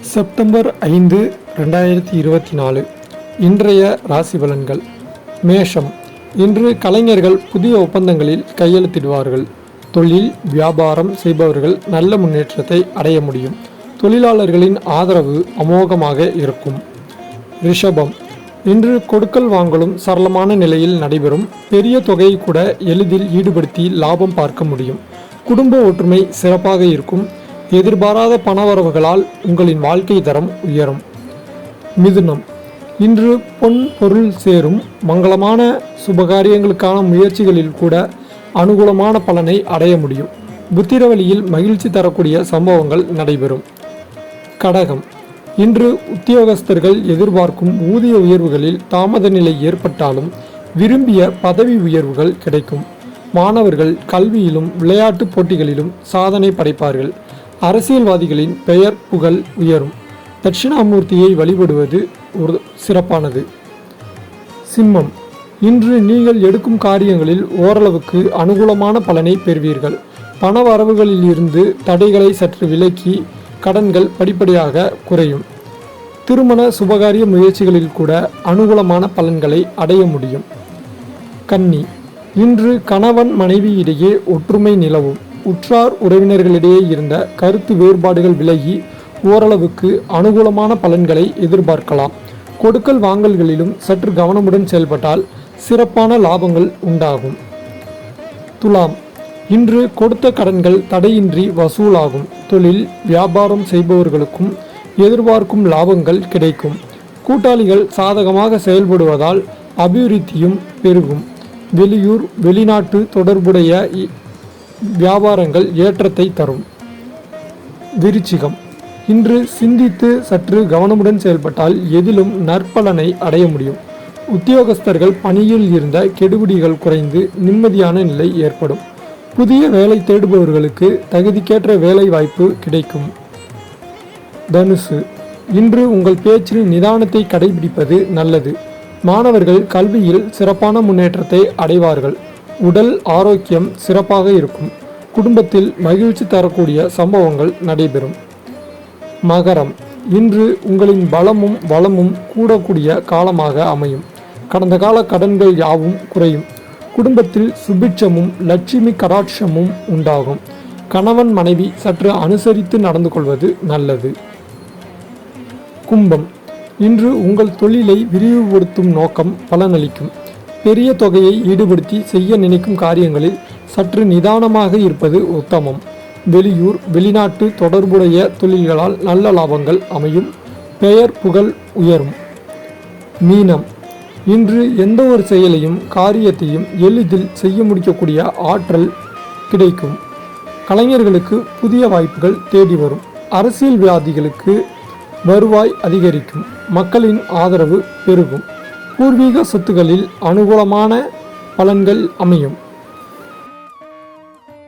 September ஐந்து ரெண்டாயிரத்தி இருபத்தி நாலு. இன்றைய ராசி பலன்கள். மேஷம். இன்று கலைஞர்கள் புதிய ஒப்பந்தங்களில் கையெழுத்திடுவார்கள். தொழில் வியாபாரம் செய்பவர்கள் நல்ல முன்னேற்றத்தை அடைய முடியும். தொழிலாளர்களின் ஆதரவு அமோகமாக இருக்கும். ரிஷபம். இன்று கொடுக்கல் வாங்கலும் சரளமான நிலையில் நடைபெறும். பெரிய தொகையை கூட எளிதில் ஈடுபடுத்தி லாபம் பார்க்க முடியும். குடும்ப ஒற்றுமை சிறப்பாக இருக்கும். எதிர்பாராத பணவரவுகளால் உங்களின் வாழ்க்கை தரம் உயரும். மிதுனம். இன்று பொன் பொருள் சேரும் மங்களமான சுபகாரியங்களுக்கான முயற்சிகளில் கூட அனுகூலமான பலனை அடைய முடியும். புத்திரவழியில் மகிழ்ச்சி தரக்கூடிய சம்பவங்கள் நடைபெறும். கடகம். இன்று உத்தியோகஸ்தர்கள் எதிர்பார்க்கும் ஊதிய உயர்வுகளில் தாமத நிலை ஏற்பட்டாலும் விரும்பிய பதவி உயர்வுகள் கிடைக்கும். மாணவர்கள் கல்வியிலும் விளையாட்டுப் போட்டிகளிலும் சாதனை படைப்பார்கள். அரசியல்வாதிகளின் பெயர் புகழ் உயரும். தட்சிணாமூர்த்தியை வழிபடுவது ஒரு சிறப்பானது. சிம்மம். இன்று நீங்கள் எடுக்கும் காரியங்களில் ஓரளவுக்கு அனுகூலமான பலனை பெறுவீர்கள். பண வரவுகளில் இருந்து தடைகளை சற்று விலக்கி கடன்கள் படிப்படியாக குறையும். திருமண சுபகாரிய முயற்சிகளில் கூட அனுகூலமான பலன்களை அடைய முடியும். கன்னி. இன்று கணவன் மனைவி இடையே ஒற்றுமை நிலவும். உற்றார் உறவினர்களிடையே இருந்த கருத்து வேறுபாடுகள் விலகி ஓரளவுக்கு அனுகூலமான பலன்களை எதிர்பார்க்கலாம். கொடுக்கல் வாங்கல்களிலும் சற்று கவனமுடன் செயல்பட்டால் சிறப்பான லாபங்கள் உண்டாகும். துலாம் இன்று கொடுத்த கடன்கள் தடையின்றி வசூலாகும். தொழில் வியாபாரம் செய்பவர்களுக்கும் எதிர்பார்க்கும் லாபங்கள் கிடைக்கும். கூட்டாளிகள் சாதகமாக செயல்படுவதால் அபிவிருத்தியும் பெருகும். வெளியூர் வெளிநாட்டு தொடர்புடைய வியாபாரங்கள் ஏற்றத்தை தரும். விருச்சிகம். இன்று சிந்தித்து சற்று கவனமுடன் செயல்பட்டால் எதிலும் நற்பலனை அடைய முடியும். உத்தியோகஸ்தர்கள் பணியில் இருந்த கெடுபிடிகள் குறைந்து நிம்மதியான நிலை ஏற்படும். புதிய வேலை தேடுபவர்களுக்கு தகுதிக்கேற்ற வேலை வாய்ப்பு கிடைக்கும். தனுசு. இன்று உங்கள் பேச்சில் நிதானத்தை கடைபிடிப்பது நல்லது. மாணவர்கள் கல்வியில் சிறப்பான முன்னேற்றத்தை அடைவார்கள். உடல் ஆரோக்கியம் சிறப்பாக இருக்கும். குடும்பத்தில் மகிழ்ச்சி தரக்கூடிய சம்பவங்கள் நடைபெறும். மகரம். இன்று உங்களின் பலமும் வளமும் கூடக்கூடிய காலமாக அமையும். கடந்த கால கடன்கள் யாவும் குறையும். குடும்பத்தில் சுபிட்சமும் லட்சுமி கடாட்சமும் உண்டாகும். கணவன் மனைவி சற்று அனுசரித்து நடந்து கொள்வது நல்லது. கும்பம். இன்று உங்கள் தொழிலை விரிவுபடுத்தும் நோக்கம் பலனளிக்கும். பெரிய தொகையை ஈடுபடுத்தி செய்ய நினைக்கும் காரியங்களில் சற்று நிதானமாக இருப்பது உத்தமம். வெளியூர் வெளிநாட்டு தொடர்புடைய தொழில்களால் நல்ல லாபங்கள் அமையும். பெயர் புகழ் உயரும். மீனம். இன்று எந்த ஒரு செயலையும் காரியத்தையும் எளிதில் செய்ய முடிக்கக்கூடிய ஆற்றல் கிடைக்கும். கலைஞர்களுக்கு புதிய வாய்ப்புகள் தேடி வரும். அரசியல்வாதிகளுக்கு வருவாய் அதிகரிக்கும். மக்களின் ஆதரவு பெருகும். பூர்வீக சொத்துகளில் அனுகூலமான பலன்கள் அமையும்.